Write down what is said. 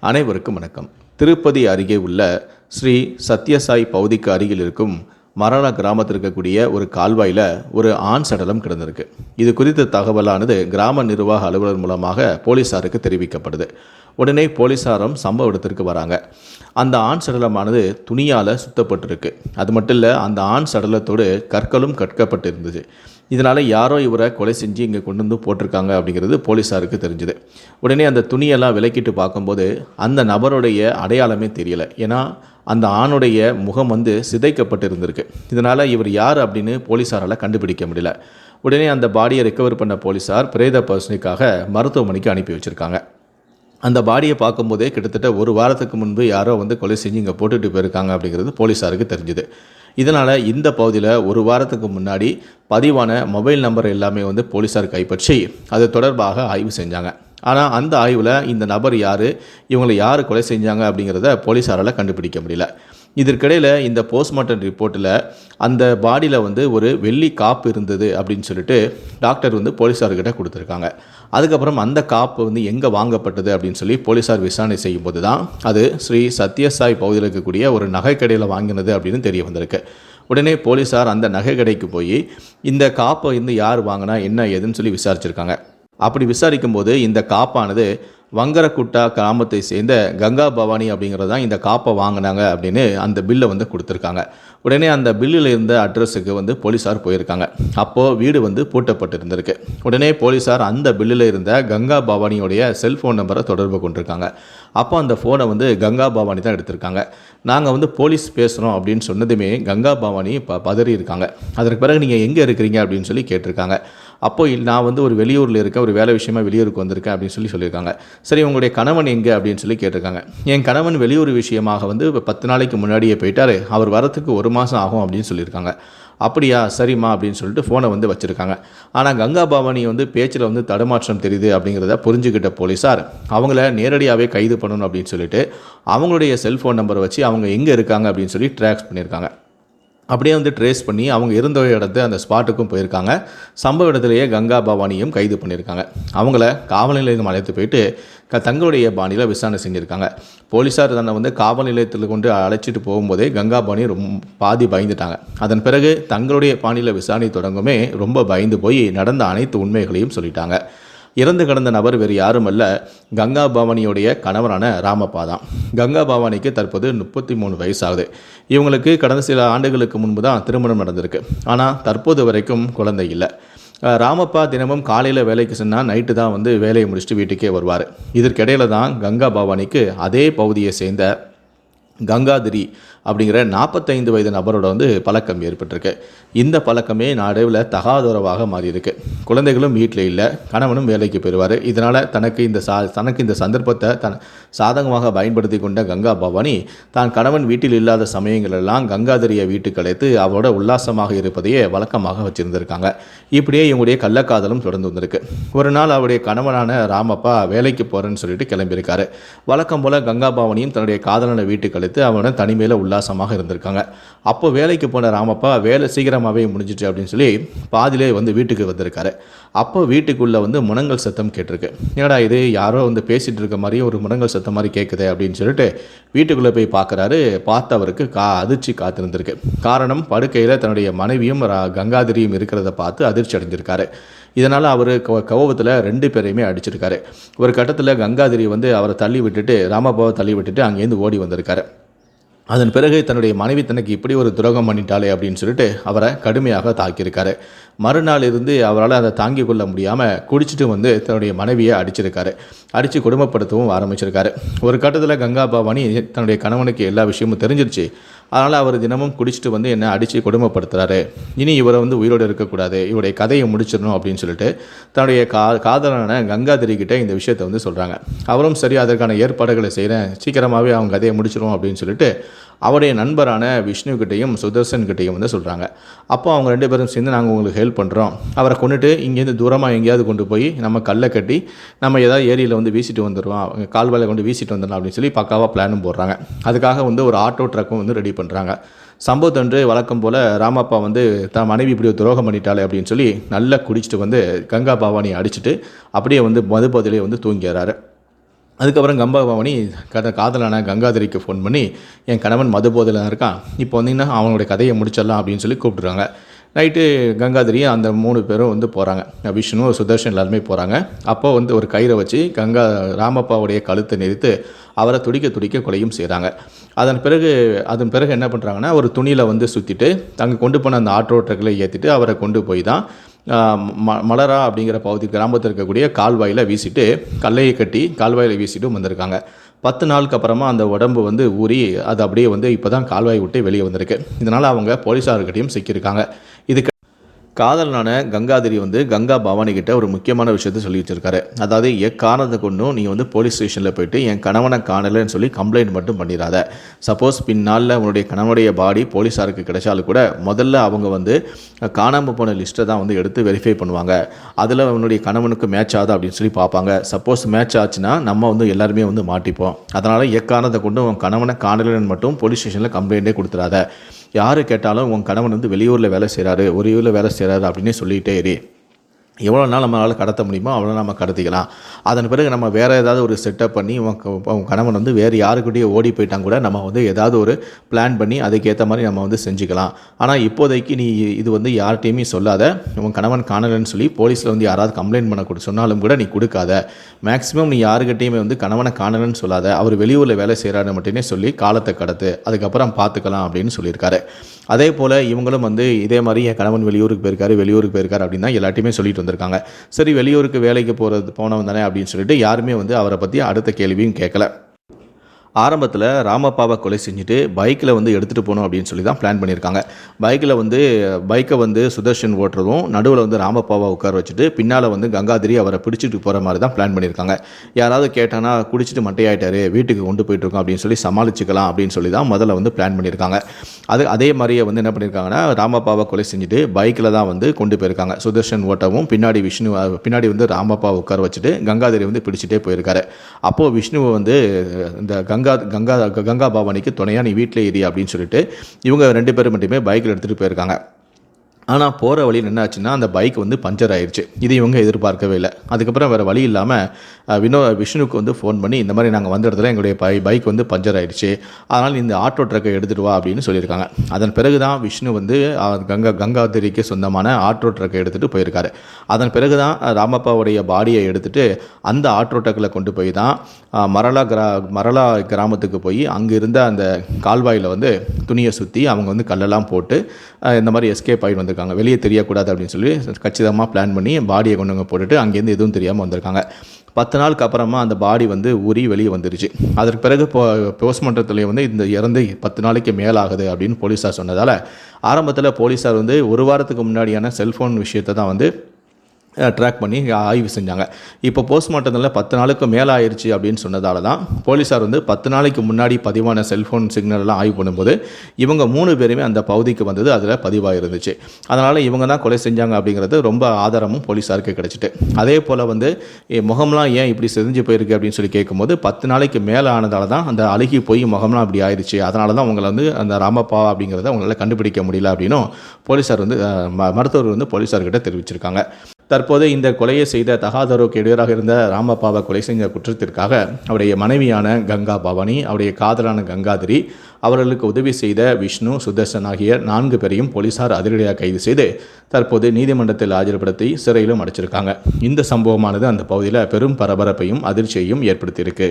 அனைவருக்கும் வணக்கம். திருப்பதி அருகே உள்ள ஸ்ரீ சத்யசாய் பகுதிக்கு அருகில் இருக்கும் மரண கிராமத்தில் இருக்கக்கூடிய ஒரு கால்வாயில் ஒரு ஆண் சடலம் கிடந்திருக்கு. இது குறித்த தகவலானது கிராம நிர்வாக அலுவலர் மூலமாக போலீஸாருக்கு தெரிவிக்கப்படுது. உடனே போலீஸாரும் சம்பவ இடத்திற்கு வராங்க. அந்த ஆண் சடலமானது துணியால் சுத்தப்பட்டிருக்கு. அது மட்டும் இல்லை அந்த ஆண் சடலத்தோடு கற்களும் கற்கப்பட்டிருந்தது. இதனால் யாரோ இவரை கொலை செஞ்சு இங்கே கொண்டு வந்து போட்டிருக்காங்க அப்படிங்கிறது போலீஸாருக்கு தெரிஞ்சுது. உடனே அந்த துணியெல்லாம் விலக்கிட்டு பார்க்கும்போது அந்த நபருடைய அடையாளமே தெரியலை. ஏன்னா அந்த ஆணுடைய முகம் வந்து சிதைக்கப்பட்டு இருந்திருக்கு இதனால் இவர் யார் அப்படின்னு போலீஸாரால் கண்டுபிடிக்க முடியல. உடனே அந்த பாடியை ரெக்கவர் பண்ண போலீஸார் பிரேத பரிசோதனைக்காக மருத்துவமனைக்கு அனுப்பி வச்சுருக்காங்க. அந்த பாடியை பார்க்கும்போதே கிட்டத்தட்ட ஒரு வாரத்துக்கு முன்பு யாரோ வந்து கொலை செஞ்சு இங்கே போட்டுட்டு போயிருக்காங்க அப்படிங்கிறது போலீஸாருக்கு தெரிஞ்சுது. இதனால் இந்த பகுதியில் ஒரு வாரத்துக்கு முன்னாடி பதிவான மொபைல் நம்பர் எல்லாமே வந்து போலீஸார் கைப்பற்றி அது தொடர்பாக ஆய்வு செஞ்சாங்க. ஆனால் அந்த ஆய்வில் இந்த நபர் யார் இவங்களை யார் கொலை செஞ்சாங்க அப்படிங்கிறத போலீஸாரால் கண்டுபிடிக்க முடியல. இதற்கிடையில் இந்த போஸ்ட்மார்ட்டம் ரிப்போர்ட்டில் அந்த பாடியில் வந்து ஒரு வெள்ளி காப்பு இருந்தது அப்படின்னு சொல்லிட்டு டாக்டர் வந்து போலீஸார்கிட்ட கொடுத்துருக்காங்க. அதுக்கப்புறம் அந்த காப்பு வந்து எங்கே வாங்கப்பட்டது அப்படின்னு சொல்லி போலீஸார் விசாரணை செய்யும்போது தான் அது ஸ்ரீ சத்யசாய் பகுதியில் இருக்கக்கூடிய ஒரு நகைக்கடையில் வாங்கினது அப்படின்னு தெரிய வந்திருக்கு. உடனே போலீஸார் அந்த நகை கடைக்கு போய் இந்த காப்பை வந்து யார் வாங்கினா என்ன ஏதுன்னு சொல்லி விசாரிச்சிருக்காங்க. அப்படி விசாரிக்கும் போது இந்த காப்பானது வங்கரக்குட்டா கிராமத்தை சேர்ந்த கங்கா பவானி அப்படிங்கிறது தான் இந்த காப்பை வாங்கினாங்க அப்படின்னு அந்த பில்லை வந்து கொடுத்துருக்காங்க. உடனே அந்த பில்லில் இருந்த அட்ரஸுக்கு வந்து போலீஸார் போயிருக்காங்க. அப்போது வீடு வந்து பூட்டப்பட்டு இருந்திருக்கு உடனே போலீஸார் அந்த பில்லில் இருந்த கங்கா பவானியோடைய செல்ஃபோன் நம்பரை தொடர்பு கொண்டிருக்காங்க. அப்போ அந்த ஃபோனை வந்து கங்கா பவானி தான் எடுத்திருக்காங்க. நாங்கள் வந்து போலீஸ் பேசுகிறோம் அப்படின்னு சொன்னதுமே கங்கா பவானி ப பதறி இருக்காங்க அதற்கு பிறகு நீங்கள் எங்கே இருக்கிறீங்க அப்படின்னு சொல்லி கேட்டிருக்காங்க. அப்போ நான் வந்து ஒரு வெளியூரில் இருக்கேன் ஒரு வேலை விஷயமா வெளியூருக்கு வந்திருக்கேன் அப்படின்னு சொல்லி சொல்லியிருக்காங்க. சரி உங்களுடைய கணவன் எங்கே அப்படின்னு சொல்லி கேட்டிருக்காங்க. என் கணவன் வெளியூர் விஷயமாக வந்து இப்போ பத்து நாளைக்கு முன்னாடியே போயிட்டார். அவர் வரத்துக்கு ஒரு மாதம் ஆகும் அப்படின்னு சொல்லியிருக்காங்க. அப்படியா? சரிம்மா அப்படின்னு சொல்லிட்டு ஃபோனை வந்து வச்சுருக்காங்க. ஆனால் கங்கா பவானி வந்து பேச்சில் வந்து தடுமாற்றம் தெரியுது அப்படிங்கிறத புரிஞ்சுக்கிட்ட போலீஸார் அவங்கள நேரடியாகவே கைது பண்ணணும் அப்படின்னு சொல்லிட்டு அவங்களுடைய செல்ஃபோன் நம்பரை வச்சு அவங்க எங்கே இருக்காங்க அப்படின்னு சொல்லி ட்ராக்ஸ் பண்ணியிருக்காங்க. அப்படியே வந்து ட்ரேஸ் பண்ணி அவங்க இருந்த இடத்து அந்த ஸ்பாட்டுக்கும் போயிருக்காங்க. சம்பவ இடத்துலையே கங்கா பவானியும் கைது பண்ணியிருக்காங்க. அவங்கள காவல் நிலையம் அழைத்து போயிட்டு க தங்களுடைய பாணியில் விசாரணை செஞ்சுருக்காங்க. போலீஸார் தன்னை வந்து காவல் நிலையத்தில் கொண்டு அழைச்சிட்டு போகும்போதே கங்கா பாணி ரொம்ப பாதி பயந்துட்டாங்க. அதன் பிறகு தங்களுடைய பாணியில் விசாரணை தொடங்குமே ரொம்ப பயந்து போய் நடந்த அனைத்து உண்மைகளையும் சொல்லிட்டாங்க. இறந்து கிடந்த நபர் வேறு யாரும் அல்ல கங்கா பவானியுடைய கணவரான ராமப்பா தான். கங்கா பவானிக்கு தற்போது முப்பத்தி மூணு வயசாகுது. இவங்களுக்கு கடந்த சில ஆண்டுகளுக்கு முன்பு தான் திருமணம் நடந்திருக்கு. ஆனால் தற்போது வரைக்கும் குழந்தை இல்லை. ராமப்பா தினமும் காலையில் வேலைக்கு சென்னால் நைட்டு தான் வந்து வேலையை முடிச்சுட்டு வீட்டுக்கே வருவார். இதற்கிடையில தான் கங்கா பவானிக்கு அதே பகுதியை சேர்ந்த கங்காதிரி அப்படிங்கிற நாற்பத்தைந்து வயது நபரோட வந்து பழக்கம் ஏற்பட்டிருக்கு. இந்த பழக்கமே நாடுவில் தகாதுறவாக மாறியிருக்கு. குழந்தைகளும் வீட்டில் இல்லை கணவனும் வேலைக்கு போயிடுவார். இதனால் தனக்கு இந்த சா தனக்கு இந்த சந்தர்ப்பத்தை தன் சாதகமாக பயன்படுத்தி கொண்ட கங்கா பவானி தான் கணவன் வீட்டில் இல்லாத சமயங்களெல்லாம் கங்காதரியை வீட்டுக்கு அழைத்து அவரோட உல்லாசமாக இருப்பதையே வழக்கமாக வச்சுருந்துருக்காங்க. இப்படியே இவங்களுடைய கள்ளக்காதலும் தொடர்ந்து வந்திருக்கு. ஒரு நாள் அவருடைய கணவனான ராமப்பா வேலைக்கு போகிறேன்னு சொல்லிட்டு கிளம்பியிருக்காரு. வழக்கம் போல் கங்கா பவானியும் தன்னுடைய காதலனை வீட்டுக்கு அழைத்து அவனை தனிமையில் உல்லாசமாக இருந்திருக்காங்க. அப்போ வேலைக்கு போன ராமப்பா வேலை சீக்கிரமாகவே முடிஞ்சிட்டு அப்படின்னு சொல்லி பாதிலே வந்து வீட்டுக்கு வந்திருக்காரு. அப்போ வீட்டுக்குள்ளே வந்து முனங்கல் சத்தம் கேட்டிருக்கு. என்னடா இது? யாரோ வந்து பேசிகிட்டு இருக்க மாதிரி ஒரு முனங்கல் சத்தம் மாதிரி கேட்குது அப்படின்னு சொல்லிட்டு வீட்டுக்குள்ளே போய் பார்க்குறாரு பார்த்தவருக்கு கா அதிர்ச்சி காத்திருந்திருக்கு. காரணம் படுக்கையில் தன்னுடைய மனைவியும் ரா- கங்காதரியும் இருக்கிறத பார்த்து அதிர்ச்சி அடைஞ்சிருக்காரு இதனால் அவர் கோபத்தில் ரெண்டு பேரையுமே அடிச்சிருக்காரு. ஒரு கட்டத்தில் கங்காதிரி வந்து அவரை தள்ளி விட்டுட்டு ராமபாவை தள்ளி விட்டுட்டு அங்கேருந்து ஓடி வந்திருக்காரு. அதன் பிறகு தன்னுடைய மனைவி தனக்கு இப்படி ஒரு துரோகம் பண்ணிட்டாளே அப்படின்னு சொல்லிட்டு அவரை கடுமையாக தாக்கியிருக்காரு. மறுநாள் இருந்து அவரால் அதை தாங்கிக் கொள்ள முடியாமல் குடிச்சிட்டு வந்து தன்னுடைய மனைவியை அடிச்சிருக்காரு. அடித்து கொடுமைப்படுத்தவும் ஆரம்பிச்சிருக்காரு. ஒரு கட்டத்தில் கங்கா பவானி தன்னுடைய கணவனுக்கு எல்லா விஷயமும் தெரிஞ்சிருச்சு. அதனால் அவர் தினமும் குடிச்சிட்டு வந்து என்னை அடித்து கொடுமைப்படுத்துகிறாரு இனி இவரை வந்து உயிரோடு இருக்கக்கூடாது. இவருடைய கதையை முடிச்சிடணும் அப்படின்னு சொல்லிட்டு தன்னுடைய கா காதலான கங்காதரி இந்த விஷயத்தை வந்து சொல்கிறாங்க அவரும் சரி அதற்கான ஏற்பாடுகளை செய்கிறேன் சீக்கிரமாகவே அவங்க கதையை முடிச்சிடும் அப்படின்னு சொல்லிட்டு அவருடைய நண்பரான விஷ்ணுக்கிட்டையும் சுதர்சன்கிட்டையும் வந்து சொல்கிறாங்க அப்போ அவங்க ரெண்டு பேரும் சேர்ந்து நாங்கள் உங்களுக்கு ஹெல்ப் பண்ணுறோம் அவரை கொண்டுட்டு இங்கேருந்து தூரமாக எங்கேயாவது கொண்டு போய் நம்ம கல்லை கட்டி நம்ம ஏதாவது ஏரியில் வந்து வீசிட்டு வந்துடுவோம் கால்வாயில் கொண்டு வீசிட்டு வந்துடலாம் அப்படின்னு சொல்லி பக்காவாக பிளானும் போடுறாங்க. அதுக்காக வந்து ஒரு ஆட்டோ ட்ரக்கும் வந்து ரெடி பண்ணுறாங்க சம்பவத்தன்று வழக்கம் போல் ராமப்பா வந்து தன் மனைவி இப்படி ஒரு துரோகம் பண்ணிட்டாளே அப்படின்னு சொல்லி நல்லா குடிச்சிட்டு வந்து கங்கா பவானியை அடிச்சிட்டு அப்படியே வந்து மதுபோதையிலே வந்து தூங்கிடுறாரு அதுக்கப்புறம் கங்கா பவானி கதை காதலான கங்காதரிக்கு ஃபோன் பண்ணி என் கணவன் மது போதையில் இருக்கான். இப்போ வந்தீங்கன்னா அவனுடைய கதையை முடிச்சிடலாம் அப்படின்னு சொல்லி கூப்பிட்றாங்க. நைட்டு கங்காதரியும் அந்த மூணு பேரும் வந்து போகிறாங்க விஷ்ணு சுதர்ஷன் எல்லாருமே போகிறாங்க அப்போ வந்து ஒரு கயிறை வச்சு கங்கா ராமப்பாவுடைய கழுத்தை நிறுத்து அவரை துடிக்க துடிக்க கொலையும் செய்கிறாங்க அதன் பிறகு அதன் பிறகு என்ன பண்ணுறாங்கன்னா ஒரு துணியில் வந்து சுற்றிட்டு அங்கே கொண்டு போன அந்த ஆட்டோ ட்ரக்கில் ஏற்றிட்டு அவரை கொண்டு போய் தான் ம மலரா அப்படிங்கிற பகுதி கிராமத்தில் இருக்கக்கூடிய கால்வாயில் வீசிட்டு கல்லையை கட்டி கால்வாயில் வீசிட்டும் வந்திருக்காங்க. பத்து நாளுக்கு அப்புறமா அந்த உடம்பு வந்து ஊறி அது அப்படியே வந்து இப்போ தான் கால்வாய் விட்டு வெளியே வந்திருக்கு. இதனால் அவங்க போலீஸார்கிட்டையும் சிக்கியிருக்காங்க. இதுக்கு காதலனான கங்காதிரி வந்து கங்கா பவானி கிட்ட ஒரு முக்கியமான விஷயத்த சொல்லி வச்சிருக்காரு. அதாவது எக்காரணத்தை கொண்டும் நீ வந்து போலீஸ் ஸ்டேஷனில் போயிட்டு என் கணவனை காணலைன்னு சொல்லி கம்ப்ளைண்ட் மட்டும் பண்ணிடாத சப்போஸ் பின்னால் உன்னுடைய கணவனுடைய பாடி போலீஸாருக்கு கிடைச்சாலும் கூட முதல்ல அவங்க வந்து காணாமல் போன லிஸ்ட்டை தான் வந்து எடுத்து வெரிஃபை பண்ணுவாங்க. அதில் உன்னுடைய கணவனுக்கு மேட்ச் ஆகுதா? அப்படின்னு சொல்லி பார்ப்பாங்க. சப்போஸ் மேட்ச் ஆச்சுன்னா நம்ம வந்து எல்லாருமே வந்து மாட்டிப்போம். அதனால் எக்காரணத்தை கொண்டு உன் கணவனை காணலைன்னு மட்டும் போலீஸ் ஸ்டேஷனில் கம்ப்ளைண்ட்டே கொடுத்துடாத யார் கேட்டாலும் உன் கணவன் வந்து வெளியூரில் வேலை செய்கிறாரு ஒரு ஊரில் வேலை செய்கிறாரு அப்படின்னே சொல்லிகிட்டே இரு. எவ்வளோ நாள் நம்மளால் கடத்த முடியுமோ அவ்வளோ நம்ம கடத்திக்கலாம். அதன் பிறகு நம்ம வேறு ஏதாவது ஒரு செட்டப் பண்ணி உன் கணவன் வந்து வேறு யாருக்கிட்டேயே ஓடி போயிட்டாங்க கூட நம்ம வந்து ஏதாவது ஒரு பிளான் பண்ணி அதுக்கேற்ற மாதிரி நம்ம வந்து செஞ்சுக்கலாம். ஆனால் இப்போதைக்கு நீ இது வந்து யார்கிட்டையுமே சொல்லாத. உன் கணவன் காணலைன்னு சொல்லி போலீஸில் வந்து யாராவது கம்ப்ளைண்ட் பண்ண சொன்னாலும் கூட நீ கொடுக்காத. மேக்ஸிமம் நீ யாருக்கிட்டையுமே வந்து கணவனை காணலைன்னு சொல்லாத. அவர் வெளியூரில் வேலை செய்கிறாரு மட்டுமே சொல்லி காலத்தை கடத்து. அதுக்கப்புறம் பார்த்துக்கலாம் அப்படின்னு சொல்லியிருக்காரு. அதே போல் இவங்களும் வந்து இதே மாதிரி என் கணவன் வெளியூருக்கு போயிருக்காரு வெளியூருக்கு போயிருக்காரு அப்படின்னு தான் எல்லாத்தையுமே சொல்லிட்டு இருந்திருக்காங்க சரி வெளியூருக்கு வேலைக்கு போகிறது போனவன் தானே அப்படின்னு சொல்லிட்டு யாருமே வந்து அவரை பற்றி அடுத்த கேள்வியும் கேட்கல ஆரம்பத்தில் ராமப்பாவை கொலை செஞ்சுட்டு பைக்கில் வந்து எடுத்துகிட்டு போகணும் அப்படின்னு சொல்லி தான் பிளான் பண்ணியிருக்காங்க. பைக்கில் வந்து பைக்கை வந்து சுதர்ஷன் ஓட்டுறதும் நடுவில் வந்து ராமப்பாவை உட்கார வச்சுட்டு பின்னால் வந்து கங்காதிரி அவரை பிடிச்சிட்டு போகிற மாதிரி தான் பிளான் பண்ணியிருக்காங்க. யாராவது கேட்டானா குடிச்சிட்டு மட்டையாயிட்டாரு வீட்டுக்கு கொண்டு போயிட்டுருக்கோம் அப்படின்னு சொல்லி சமாளிச்சுக்கலாம் அப்படின்னு சொல்லி தான் முதல்ல வந்து பிளான் பண்ணியிருக்காங்க. அது அதே மாதிரியே வந்து என்ன பண்ணியிருக்காங்கன்னா ராமப்பாவை கொலை செஞ்சுட்டு பைக்கில் தான் வந்து கொண்டு போயிருக்காங்க. சுதர்ஷன் ஓட்டவும் பின்னாடி விஷ்ணு பின்னாடி வந்து ராமப்பாவை உட்கார வச்சுட்டு கங்காதிரி வந்து பிடிச்சிட்டே போயிருக்காரு. அப்போது விஷ்ணுவை வந்து இந்த கங்கா கங்கா கங்கா பவானிக்கு துணையாக நீ வீட்டில் ஏறி அப்படின்னு சொல்லிட்டு இவங்க ரெண்டு பேரும் மட்டுமே பைக்கில் எடுத்துகிட்டு போயிருக்காங்க. ஆனால் போகிற வழியில் என்ன ஆச்சுன்னா அந்த பைக் வந்து பஞ்சர் ஆயிடுச்சு இது இவங்க எதிர்பார்க்கவே இல்லை. அதுக்கப்புறம் வேறு வழி இல்லாமல் வினோ விஷ்ணுவுக்கு வந்து ஃபோன் பண்ணி இந்த மாதிரி நாங்கள் வந்த இடத்துல எங்களுடைய பை பைக் வந்து பஞ்சர் ஆயிடுச்சு அதனால் இந்த ஆட்டோ ட்ரக்கை எடுத்துகிட்டு வா அப்படின்னு சொல்லியிருக்காங்க. அதன் பிறகு தான் விஷ்ணு வந்து கங்கா கங்காதரிக்கு சொந்தமான ஆட்டோ ட்ரக்கை எடுத்துகிட்டு போயிருக்காரு. அதன் பிறகு தான் ராமப்பாவுடைய பாடியை எடுத்துகிட்டு அந்த ஆட்டோ ட்ரக்கில் கொண்டு போய் தான் மரளா கிரா மரளா கிராமத்துக்கு போய் அங்கே இருந்த அந்த கால்வாயில் வந்து துணியை சுற்றி அவங்க வந்து கல்லெல்லாம் போட்டு இந்த மாதிரி எஸ்கேப் ஆகி வந்திருக்காங்க. வெளியே தெரியக்கூடாது அப்படின்னு சொல்லி கச்சிதமாக பிளான் பண்ணி பாடியை கொண்டு வந்து போட்டுட்டு அங்கேருந்து எதுவும் தெரியாமல் வந்திருக்காங்க. பத்து நாளுக்கு அப்புறமா அந்த பாடி வந்து ஊறி வெளியே வந்துருச்சு. அதற்கு பிறகு போ போஸ்ட்மார்ட்டத்தில் வந்து இந்த இறந்து பத்து நாளைக்கு மேலாகுது அப்படின்னு போலீஸார் சொன்னதால் ஆரம்பத்தில் போலீஸார் வந்து ஒரு வாரத்துக்கு முன்னாடியான செல்ஃபோன் விஷயத்தை தான் வந்து ட்ராக் பண்ணி ஆய்வு செஞ்சாங்க. இப்போ போஸ்ட்மார்ட்டத்தில் பத்து நாளுக்கு மேலே ஆயிடுச்சு அப்படின்னு சொன்னதால தான் போலீஸார் வந்து பத்து நாளைக்கு முன்னாடி பதிவான செல்ஃபோன் சிக்னல்லாம் ஆய்வு பண்ணும்போது இவங்க மூணு பேருமே அந்த பகுதிக்கு வந்தது அதில் பதிவாக இருந்துச்சு அதனால் இவங்க தான் கொலை செஞ்சாங்க அப்படிங்கிறது ரொம்ப ஆதாரமும் போலீஸாருக்கு கிடச்சிட்டு. அதே போல் வந்து முகம்லாம் ஏன் இப்படி செஞ்சு போயிருக்கு? அப்படின்னு சொல்லி கேட்கும்போது பத்து நாளைக்கு மேலே ஆனதால தான் அந்த அழுகி போய் முகம்லாம் அப்படி ஆயிடுச்சு அதனால தான் அவங்களை வந்து அந்த ராமப்பா அப்படிங்கிறத அவங்களால கண்டுபிடிக்க முடியல அப்படின்னும் போலீஸார் வந்து ம- மருத்துவர் வந்து போலீஸார்கிட்ட தெரிவிச்சிருக்காங்க. தற்போது இந்த கொலையை செய்த தகாதரோக்கு எதிராக இருந்த ராமப்பாவை கொலை செஞ்ச குற்றத்திற்காக அவருடைய மனைவியான கங்கா பவானி அவருடைய காதலான கங்காதிரி அவர்களுக்கு உதவி செய்த விஷ்ணு சுதர்சன் ஆகிய நான்கு பேரையும் போலீசார் அதிரடியாக கைது செய்து தற்போது நீதிமன்றத்தில் ஆஜர்படுத்தி சிறையிலும் அடைச்சிருக்காங்க. இந்த சம்பவமானது அந்த பகுதியில் பெரும் பரபரப்பையும் அதிர்ச்சியையும் ஏற்படுத்தியிருக்கு.